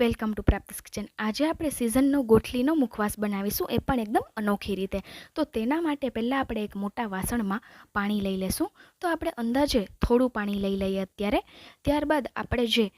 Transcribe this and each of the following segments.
Welcome to પ્રાપ્તિસ kitchen. આજે આપણે સિઝનનો ગોઠલીનો મુખવાસ બનાવીશું, એ પણ એકદમ અનોખી રીતે. તો તેના માટે પહેલાં આપણે એક મોટા વાસણમાં પાણી લઈ લેશું. તો આપણે અંદાજે થોડું પાણી લઈ લઈએ અત્યારે. ત્યારબાદ આપણે જે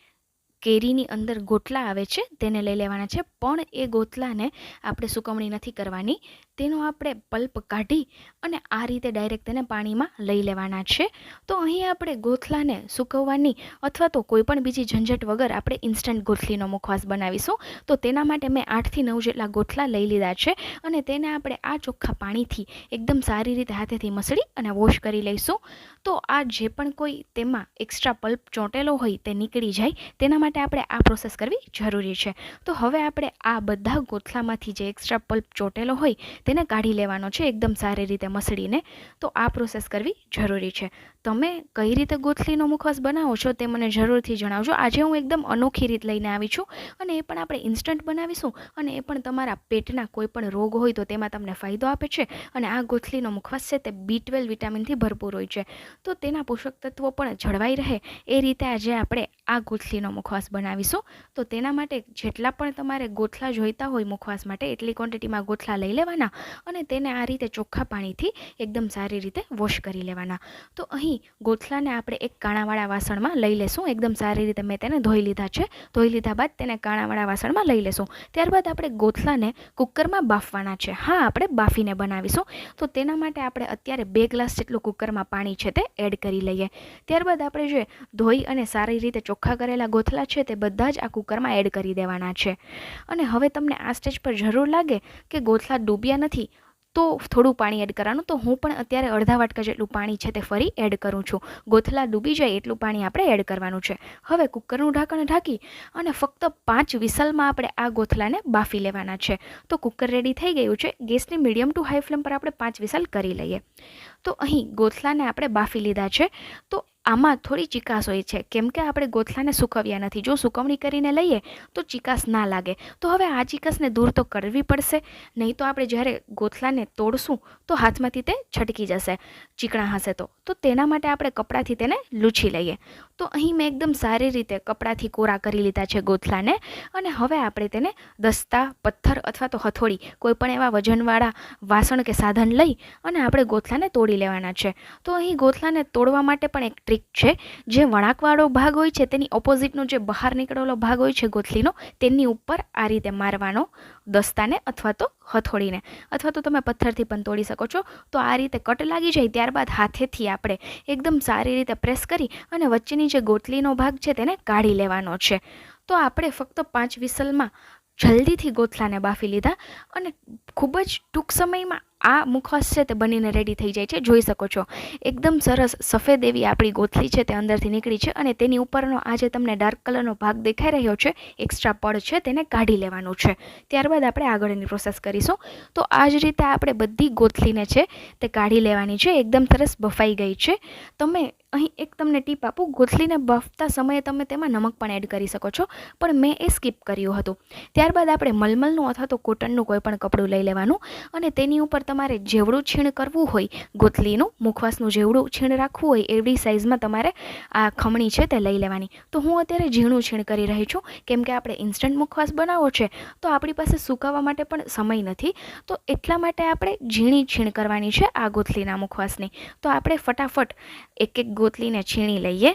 કેરીની અંદર ગોટલા આવે છે, તેને લઈ લેવાના છે. પણ એ ગોટલાને આપણે સુકવણી નથી કરવાની. તેનો આપણે પલ્પ કાઢી અને આ રીતે ડાયરેક્ટ તેને પાણીમાં લઈ લેવાના છે. તો અહીં આપણે ગોથલાને સૂકવવાની અથવા તો કોઈપણ બીજી ઝંઝટ વગર આપણે ઇન્સ્ટન્ટ ગોથલીનો મુખવાસ બનાવીશું. તો તેના માટે મેં આઠથી નવ જેટલા ગોથલા લઈ લીધા છે અને તેને આપણે આ ચોખ્ખા પાણીથી એકદમ સારી રીતે હાથેથી મસળી અને વોશ કરી લઈશું. તો આ જે પણ કોઈ તેમાં એક્સ્ટ્રા પલ્પ ચોંટેલો હોય તે નીકળી જાય, તેના માટે આપણે આ પ્રોસેસ કરવી જરૂરી છે. તો હવે આપણે આ બધા ગોથલામાંથી જે એક્સ્ટ્રા પલ્પ ચોંટેલો હોય તેને કાઢી લેવાનો છે એકદમ સારી રીતે મસળીને. તો આ પ્રોસેસ કરવી જરૂરી છે. તમે કઈ રીતે ગોથલીનો મુખવાસ બનાવો છો તે મને જરૂરથી જણાવજો. આજે હું એકદમ અનોખી રીત લઈને આવી છું અને એ પણ આપણે ઇન્સ્ટન્ટ બનાવીશું અને એ પણ તમારા પેટના કોઈ પણ રોગ હોય તો તેમાં તમને ફાયદો આપે છે અને આ ગોથલીનો મુખવાસ છે તે બી ટ્વેલ્વ વિટામિનથી ભરપૂર હોય છે. તો તેના પોષક તત્વો પણ જળવાઈ રહે એ રીતે આજે આપણે આ ગોથલીનો મુખવાસ બનાવીશું. તો તેના માટે જેટલા પણ તમારે ગોથલા જોઈતા હોય મુખવાસ માટે એટલી ક્વોન્ટિટીમાં ગોથલા લઈ લેવાના અને તેને આ રીતે ચોખ્ખા પાણીથી એકદમ સારી રીતે વોશ કરી લેવાના. તો અહીં ગોથલાને આપણે એક કાણાવાળા વાસણમાં લઈ લેશું. એકદમ સારી રીતે મેં તેને ધોઈ લીધા છે. ધોઈ લીધા બાદ તેને કાણાવાળા વાસણમાં લઈ લેશું. ત્યારબાદ આપણે ગોથલાને કુકરમાં બાફવાના છે. હા, આપણે બાફીને બનાવીશું. તો તેના માટે આપણે અત્યારે બે ગ્લાસ જેટલું કુકરમાં પાણી છે તે એડ કરી લઈએ. ત્યારબાદ આપણે જે ધોઈ અને સારી રીતે ચોખ્ખા કરેલા ગોથલા છે તે બધા જ આ કુકરમાં એડ કરી દેવાના છે. અને હવે તમને આ સ્ટેજ પર જરૂર લાગે કે ગોથલા ડૂબ્યા નથી તો થોડું પાણી એડ કરવાનું. તો હું પણ અત્યારે અડધા વાટકા જેટલું પાણી છે તે ફરી એડ કરું છું. ગોથલા ડૂબી જાય એટલું પાણી આપણે એડ કરવાનું છે. હવે કુકરનું ઢાંકણ ઢાંકી અને ફક્ત પાંચ વિસલમાં આપણે આ ગોથલાને બાફી લેવાના છે. તો કુકર રેડી થઈ ગયું છે. ગેસની મીડિયમ ટુ હાઈ ફ્લેમ પર આપણે પાંચ વિસલ કરી લઈએ. તો અહીં ગોથલાને આપણે બાફી લીધા છે. તો આમાં થોડી ચિકાસ હોય છે. કેમ કે આપણે ગોથલાને સૂકવ્યા નથી. જો સુકવણી કરીને લઈએ, તો ચિકાસ ના લાગે. તો હવે આ ચિકાસને દૂર તો કરવી પડશે. નહીં તો આપણે જ્યારે ગોથલાને તોડશું, તો હાથમાંથી તે છટકી જશે, ચીકણા હશે તો. તો તેના માટે આપણે કપડાથી તેને લૂછી લઈએ. તો અહીં મેં એકદમ સારી રીતે કપડાથી કોરા કરી લીધા છે ગોથલાને. અને હવે આપણે તેને દસ્તા, પથ્થર અથવા તો હથોડી કોઈપણ એવા વજનવાળા વાસણ કે સાધન લઈ અને આપણે ગોથલાને તોડી લેવાના છે. તો અહીં ગોથલાને તોડવા માટે પણ એક ટ્રીક છે. જે વળાંકવાળો ભાગ હોય છે, તેની ઓપોઝિટનો જે બહાર નીકળેલો ભાગ હોય છે ગોથલીનો, તેની ઉપર આ રીતે મારવાનો દસ્તાને અથવા તો હથોડીને. અથવા તો તમે પથ્થરથી પણ તોડી શકો છો. તો આ રીતે કટ લાગી જાય ત્યારબાદ હાથેથી આપણે એકદમ સારી રીતે પ્રેસ કરી અને વચ્ચેની જે ગોટલીનો ભાગ છે તેને કાઢી લેવાનો છે. તો આપણે ફક્ત પાંચ વિસલમાં જલ્દીથી ગોથલાને બાફી લીધા અને ખૂબ જ ટૂંક સમયમાં આ મુખવાસ છે તે બનીને રેડી થઈ જાય છે. જોઈ શકો છો. એકદમ સરસ સફેદ એવી આપણી ગોથલી છે તે અંદરથી નીકળી છે અને તેની ઉપરનો આ જે તમને ડાર્ક કલરનો ભાગ દેખાઈ રહ્યો છે એક્સ્ટ્રા પડ છે તેને કાઢી લેવાનું છે. ત્યારબાદ આપણે આગળની પ્રોસેસ કરીશું. તો આ જ રીતે આપણે બધી ગોથલીને છે તે કાઢી લેવાની છે. એકદમ સરસ બફાઈ ગઈ છે. તમે અહીં એક તમને ટીપ આપું, ગોથલીને બફતા સમયે તમે તેમાં નમક પણ એડ કરી શકો છો. પણ મેં એ સ્કીપ કર્યું હતું. ત્યારબાદ આપણે મલમલનું અથવા તો કોટનનું કોઈ પણ કપડું લઈ લેવાનું અને તેની ઉપર તમારે જેવડું છીણ કરવું હોય, ગોથલીનું, મુખવાસનું જેવડું છીણ રાખવું હોય, એવડી સાઇઝમાં તમારે આ ખમણી છે તે લઈ લેવાની. તો હું અત્યારે ઝીણું છીણ કરી રહી છું. કેમ કે આપણે ઇન્સ્ટન્ટ મુખવાસ બનાવવો છે, તો આપણી પાસે સુકાવવા માટે પણ સમય નથી. તો એટલા માટે આપણે ઝીણી છીણ કરવાની છે આ ગોથલીના મુખવાસની. તો આપણે ફટાફટ એક એક ગોથલીને છીણી લઈએ.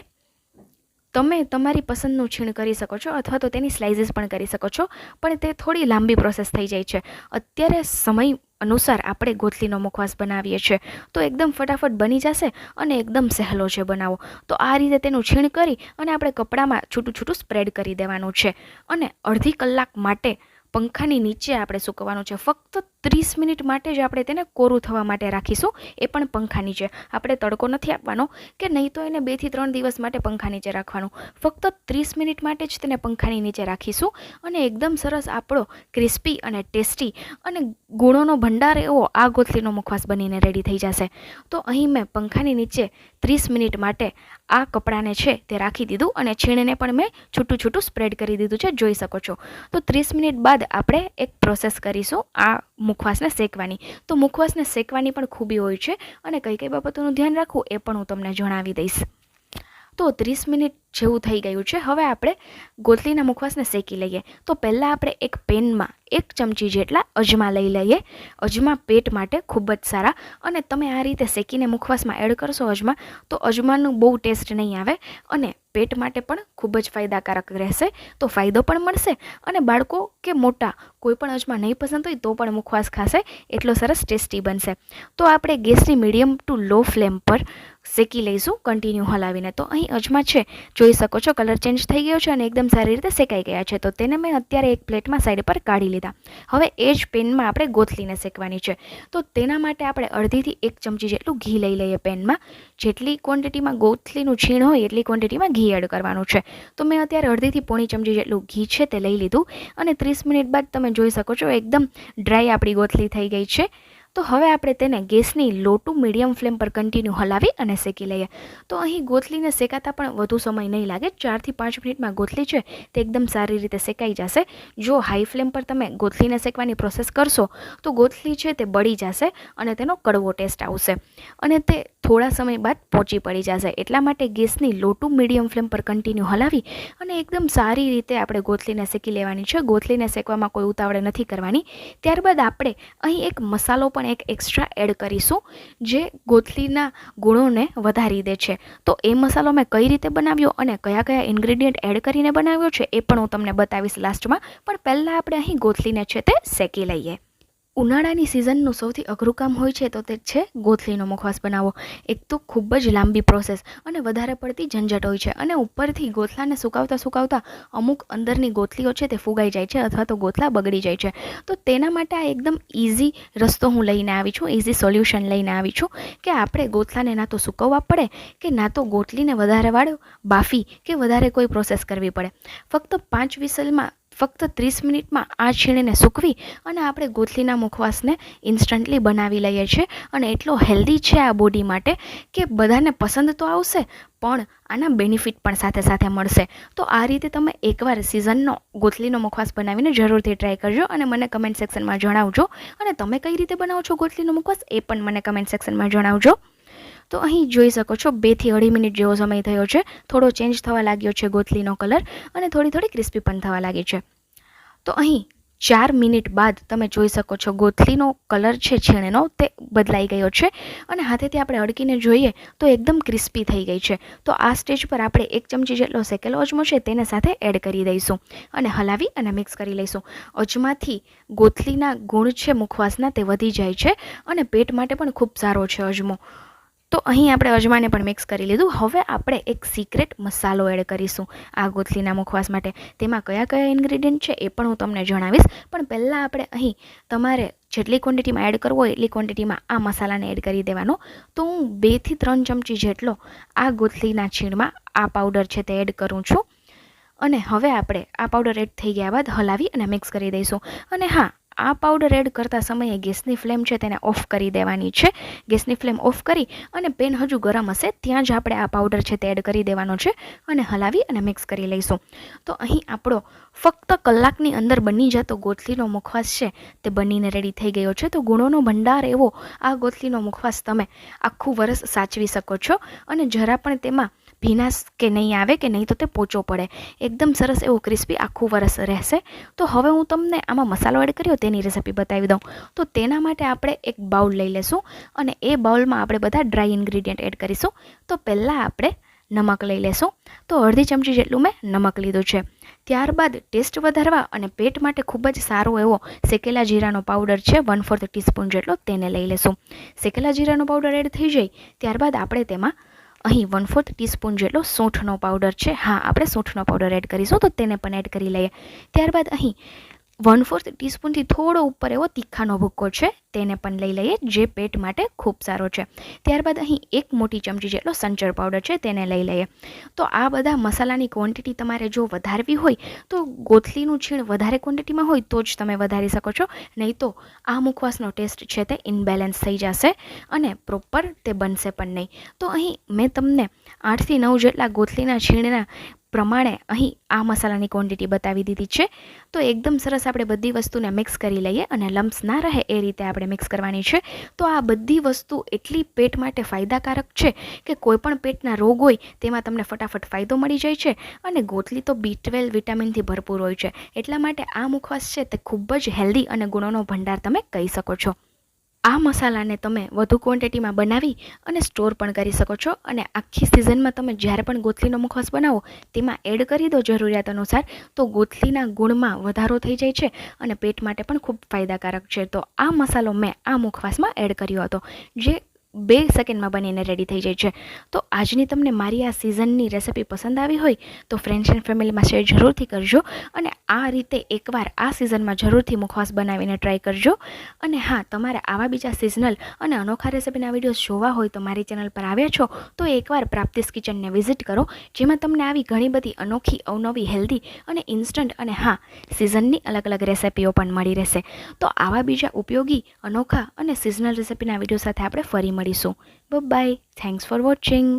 તમે તમારી પસંદનું છીણ કરી શકો છો અથવા તો તેની સ્લાઇસીસ પણ કરી શકો છો, પણ તે થોડી લાંબી પ્રોસેસ થઈ જાય છે. અત્યારે સમય અનુસાર આપણે ગોથલીનો મુખવાસ બનાવીએ છીએ. તો એકદમ ફટાફટ બની જશે અને એકદમ સહેલો છે બનાવો. તો આ રીતે તેનું છીણ કરી અને આપણે કપડામાં છૂટું છૂટું સ્પ્રેડ કરી દેવાનું છે. અને અડધી કલાક માટે પંખાની નીચે આપણે સૂકવવાનું છે. ફક્ત ત્રીસ મિનિટ માટે જ આપણે તેને કોરું થવા માટે રાખીશું. એ પણ પંખા નીચે. આપણે તડકો નથી આપવાનો કે નહીં તો એને બેથી ત્રણ દિવસ માટે પંખા નીચે રાખવાનું. ફક્ત ત્રીસ મિનિટ માટે જ તેને પંખાની નીચે રાખીશું અને એકદમ સરસ આપણો ક્રિસ્પી અને ટેસ્ટી અને ગુણોનો ભંડાર એવો આ ગોથલીનો મુખવાસ બનીને રેડી થઈ જશે. તો અહીં મેં પંખાની નીચે ત્રીસ મિનિટ માટે આ કપડાને છે તે રાખી દીધું અને છીણને પણ મેં છૂટું છૂટું સ્પ્રેડ કરી દીધું છે. જોઈ શકો છો. તો ત્રીસ મિનિટ બાદ આપણે એક પ્રોસેસ કરીશું આ મુખવાસને શેકવાની. તો મુખવાસને શેકવાની પણ ખૂબી હોય છે અને કઈ કઈ બાબતોનું ધ્યાન રાખવું એ પણ હું તમને જણાવી દઈશ. તો ત્રીસ મિનિટ જેવું થઈ ગયું છે. હવે આપણે ગોથલીના મુખવાસને શેકી લઈએ. તો પહેલાં આપણે એક પેનમાં એક ચમચી જેટલા અજમા લઈ લઈએ. અજમા પેટ માટે ખૂબ જ સારા. અને તમે આ રીતે શેકીને મુખવાસમાં એડ કરશો અજમા, તો અજમાનું બહુ ટેસ્ટ નહીં આવે અને પેટ માટે પણ ખૂબ જ ફાયદાકારક રહેશે. તો ફાયદો પણ મળશે અને બાળકો કે મોટા કોઈ પણ અજમા નહીં પસંદ હોય તો પણ મુખવાસ ખાશે. એટલો સરસ ટેસ્ટી બનશે. તો આપણે ગેસની મીડિયમ ટુ લો ફ્લેમ પર શેકી લઈશું કન્ટિન્યુ હલાવીને. તો અહીં અજમા છે, જોઈ શકો છો કલર ચેન્જ થઈ ગયો છે અને એકદમ સારી રીતે શેકાઈ ગયા છે. તો તેને મેં અત્યારે એક પ્લેટમાં સાઈડ પર કાઢી લીધા. હવે એ જ પેનમાં આપણે ગોથલીને શેકવાની છે. તો તેના માટે આપણે અડધીથી એક ચમચી જેટલું ઘી લઈ લઈએ પેનમાં. જેટલી ક્વોન્ટિટીમાં ગોથલીનું છીણ હોય એટલી ક્વોન્ટિટીમાં ઘી એડ કરવાનું છે. તો મેં અત્યારે અડધીથી પોણી ચમચી જેટલું ઘી છે તે લઈ લીધું. અને ત્રીસ મિનિટ બાદ તમે જોઈ શકો છો એકદમ ડ્રાય આપણી ગોથલી થઈ ગઈ છે. તો હવે આપણે તેને ગેસની લો ટુ મીડિયમ ફ્લેમ પર કન્ટિન્યુ હલાવી અને શેકી લઈએ. તો અહીં ગોથલીને શેકાતા પણ વધુ સમય નહીં લાગે. ચારથી પાંચ મિનિટમાં ગોથલી છે તે એકદમ સારી રીતે શેકાઈ જશે. જો હાઈ ફ્લેમ પર તમે ગોથલીને શેકવાની પ્રોસેસ કરશો, તો ગોથલી છે તે બળી જશે અને તેનો કડવો ટેસ્ટ આવશે. અને તે થોડા સમય બાદ પહોંચી પડી જશે. એટલા માટે ગેસની લો ટુ મીડિયમ ફ્લેમ પર કન્ટિન્યુ હલાવી અને એકદમ સારી રીતે આપણે ગોથલીને શેકી લેવાની છે. ગોથલીને શેકવામાં કોઈ ઉતાવળે નથી કરવાની. ત્યારબાદ આપણે અહીં એક મસાલો પણ એક એક્સ્ટ્રા એડ કરીશું, જે ગોથલીના ગુણોને વધારી દે છે. તો એ મસાલો મેં કઈ રીતે બનાવ્યો અને કયા કયા ઇન્ગ્રેડિયન્ટ એડ કરીને બનાવ્યો છે એ પણ હું તમને બતાવીશ લાસ્ટમાં પણ પહેલાં આપણે અહીં ગોથલીને છે તે શેકી લઈએ. ઉનાળાની સિઝનનું સૌથી અઘરું કામ હોય છે તો તે છે ગોથલીનો મુખવાસ બનાવવો. એક તો ખૂબ જ લાંબી પ્રોસેસ અને વધારે પડતી ઝંઝટ હોય છે અને ઉપરથી ગોથલાને સુકાવતા સુકાવતા અમુક અંદરની ગોથલીઓ છે તે ફુગાઈ જાય છે અથવા તો ગોથલા બગડી જાય છે. તો તેના માટે આ એકદમ ઇઝી રસ્તો હું લઈને આવી છું ઇઝી સોલ્યુશન લઈને આવી છું કે આપણે ગોથલાને ના તો સુકવવા પડે કે ના તો ગોથલીને વધારે વાળ, બાફી કે વધારે કોઈ પ્રોસેસ કરવી પડે. ફક્ત પાંચ વિસલમાં ફક્ત ત્રીસ મિનિટમાં આ છીણીને સૂકવી અને આપણે ગોથલીના મુખવાસને ઇન્સ્ટન્ટલી બનાવી લઈએ છીએ. અને એટલો હેલ્ધી છે આ બોડી માટે કે બધાને પસંદ તો આવશે, પણ આના બેનિફિટ પણ સાથે સાથે મળશે. તો આ રીતે તમે એકવાર સિઝનનો ગોથલીનો મુખવાસ બનાવીને જરૂરથી ટ્રાય કરજો અને મને કમેન્ટ સેક્શનમાં જણાવજો. અને તમે કઈ રીતે બનાવો છો ગોથલીનો મુખવાસ એ પણ મને કમેન્ટ સેક્શનમાં જણાવજો. તો અહીં જોઈ શકો છો બેથી અઢી મિનિટ જેવો સમય થયો છે. થોડો ચેન્જ થવા લાગ્યો છે ગોથલીનો કલર અને થોડી થોડી ક્રિસ્પી પણ થવા લાગી છે. તો અહીં ચાર મિનિટ બાદ તમે જોઈ શકો છો, ગોથલીનો કલર છે છીણેનો, તે બદલાઈ ગયો છે અને હાથેથી આપણે અડકીને જોઈએ તો એકદમ ક્રિસ્પી થઈ ગઈ છે. તો આ સ્ટેજ પર આપણે એક ચમચી જેટલો શેકેલો અજમો છે તેને સાથે એડ કરી દઈશું અને હલાવી અને મિક્સ કરી લઈશું. અજમાથી ગોથલીના ગુણ છે, મુખવાસના, તે વધી જાય છે અને પેટ માટે પણ ખૂબ સારો છે અજમો. તો અહીં આપણે અજમાને પણ મિક્સ કરી લીધું. હવે આપણે એક સિક્રેટ મસાલો એડ કરીશું આ ગોથલીના મુખવાસ માટે. તેમાં કયા કયા ઇન્ગ્રીડિયન્ટ છે એ પણ હું તમને જણાવીશ. પણ પહેલાં આપણે અહીં તમારે જેટલી ક્વોન્ટિટીમાં એડ કરવો એટલી ક્વોન્ટિટીમાં આ મસાલાને એડ કરી દેવાનો. તો હું બેથી ત્રણ ચમચી જેટલો આ ગોથલીના છીણમાં આ પાવડર છે તે એડ કરું છું. અને હવે આપણે આ પાવડર એડ થઈ ગયા બાદ હલાવી અને મિક્સ કરી દઈશું. અને હા આ પાવડર એડ કરતા સમયે ગેસની ફ્લેમ છે તેને ઓફ કરી દેવાની છે. ગેસની ફ્લેમ ઓફ કરી અને પેન હજુ ગરમ હશે, ત્યાં જ આપણે આ પાવડર છે તે એડ કરી દેવાનો છે અને હલાવી અને મિક્સ કરી લઈશું. તો અહીં આપણો ફક્ત કલાકની અંદર બની જતો ગોથલીનો મુખવાસ છે તે બનીને રેડી થઈ ગયો છે. તો ગુણોનો ભંડાર એવો આ ગોથલીનો મુખવાસ તમે આખું વરસ સાચવી શકો છો અને જરા પણ તેમાં ભીનાશ કે નહીં આવે કે નહીં તો તે પોચો પડે. એકદમ સરસ એવો ક્રિસ્પી આખું વરસ રહેશે. તો હવે હું તમને આમાં મસાલો એડ કર્યો તેની રેસિપી બતાવી દઉં. તો તેના માટે આપણે એક બાઉલ લઈ લેશું અને એ બાઉલમાં આપણે બધા ડ્રાય ઇન્ગ્રીડિયન્ટ એડ કરીશું. તો પહેલાં આપણે નમક લઈ લેશું. તો અડધી ચમચી જેટલું મેં નમક લીધું છે. ત્યારબાદ ટેસ્ટ વધારવા અને પેટ માટે ખૂબ જ સારો એવો શેકેલા જીરાનો પાવડર છે વન ફોર્થ ટીસ્પૂન જેટલો, તેને લઈ લેશું. શેકેલા જીરાનો પાવડર એડ થઈ જાય. ત્યારબાદ આપણે તેમાં અહીં વન ફોર્થ ટીસ્પૂન જેટલો સૂંઠનો પાવડર છે. હા, આપણે સૂંઠનો પાવડર એડ કરીશું તો તેને પણ એડ કરી લઈએ. ત્યારબાદ અહીં વન ફોર્થ ટીસ્પૂનથી થોડો ઉપર એવો તીખાનો ભૂક્કો છે, તેને પણ લઈ લઈએ, જે પેટ માટે ખૂબ સારો છે. ત્યારબાદ અહીં એક મોટી ચમચી જેટલો સંચર પાવડર છે, તેને લઈ લઈએ. તો આ બધા મસાલાની ક્વોન્ટિટી તમારે જો વધારવી હોય, તો ગોથલીનું છીણ વધારે ક્વોન્ટિટીમાં હોય, તો જ તમે વધારી શકો છો. નહીં તો આ મુખવાસનો ટેસ્ટ છે તે ઇનબેલેન્સ થઈ જશે અને પ્રોપર તે બનશે પણ નહીં. તો અહીં મેં તમને આઠથી નવ જેટલા ગોથલીના છીણના પ્રમાણે અહીં આ મસાલાની ક્વોન્ટિટી બતાવી દીધી છે. તો એકદમ સરસ આપણે બધી વસ્તુને મિક્સ કરી લઈએ અને લમ્સ ના રહે એ રીતે આપણે મિક્સ કરવાની છે. તો આ બધી વસ્તુ એટલી પેટ માટે ફાયદાકારક છે કે કોઈપણ પેટના રોગ હોય તેમાં તમને ફટાફટ ફાયદો મળી જાય છે અને ગોટલી તો બી ટ્વેલ્વ વિટામિનથી ભરપૂર હોય છે. એટલા માટે આ મુખવાસ છે તે ખૂબ જ હેલ્ધી અને ગુણોનો ભંડાર તમે કહી શકો છો. આ મસાલાને તમે વધુ ક્વોન્ટિટીમાં બનાવી અને સ્ટોર પણ કરી શકો છો અને આખી સિઝનમાં તમે જ્યારે પણ ગોથલીનો મુખવાસ બનાવો તેમાં એડ કરી દો જરૂરિયાત અનુસાર, તો ગોથલીના ગુણમાં વધારો થઈ જાય છે અને પેટ માટે પણ ખૂબ ફાયદાકારક છે. તો આ મસાલો મેં આ મુખવાસમાં એડ કર્યો હતો. જે બે સેકન્ડમાં બનીને રેડી થઈ જાય છે. તો આજની તમને મારી આ સિઝનની રેસિપી પસંદ આવી હોય તો ફ્રેન્ડ્સ એન્ડ ફેમિલીમાં શેર જરૂરથી કરજો અને આ રીતે એકવાર આ સિઝનમાં જરૂરથી મુખવાસ બનાવીને ટ્રાય કરજો. અને હા, તમારે આવા બીજા સિઝનલ અને અનોખા રેસિપીના વિડીયોઝ જોવા હોય તો મારી ચેનલ પર આવ્યા છો, તો એકવાર પ્રાપ્તિસ કિચનને વિઝિટ કરો, જેમાં તમને આવી ઘણી બધી અનોખી, અવનવી હેલ્ધી અને ઇન્સ્ટન્ટ અને હા સિઝનની અલગ અલગ રેસિપીઓ પણ મળી રહેશે. તો આવા બીજા ઉપયોગી, અનોખા અને સિઝનલ રેસિપીના વીડિયો સાથે આપણે ફરી મળીશું બાય થેન્ક્સ ફોર વોચિંગ